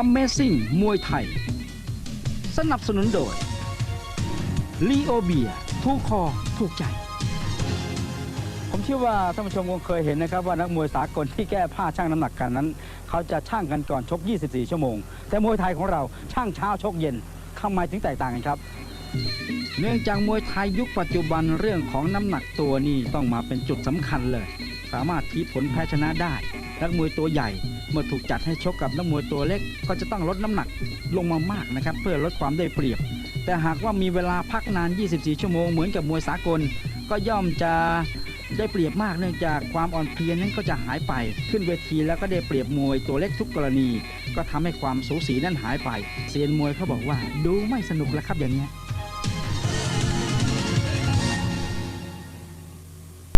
Amazing มวยไทย สนับสนุนโดย l ีโอเบียถูกคอถูกใจ ผมเชื่อว่าท่านผู้ชมคงเคยเห็นนะครับว่านักมวยสากลที่แก้ผ้าชั่งน้ำหนักกันนั้น เขาจะชั่งกันก่อนชก 24 ชั่วโมง แต่มวยไทยของเราชั่งเช้าชกเย็นทำไมถึงแตกต่างกันครับ เนื่องจากมวยไทยยุคปัจจุบันเรื่องของน้ำหนักตัวนี่ต้องมาเป็นจุดสำคัญเลย สามารถทีผลแพ้ชนะได้ นักมวยตัวใหญ่เมื่อถูกจัดให้ชกกับนักมวยตัวเล็ก ก็จะต้องลดน้ำหนักลงมามากนะครับ เพื่อลดความได้เปรียบ แต่หากว่ามีเวลาพักนาน 24 ชั่วโมงเหมือนกับมวยสากล ก็ย่อมจะได้เปรียบมากเนื่องจากความอ่อนเพลียนั้นก็จะหายไป ขึ้นเวทีแล้วก็ได้เปรียบมวยตัวเล็กทุกกรณี ก็ทำให้ความสูสีนั้นหายไป เซียนมวยเขาบอกว่าดูไม่สนุกแล้วครับอย่างเนี้ย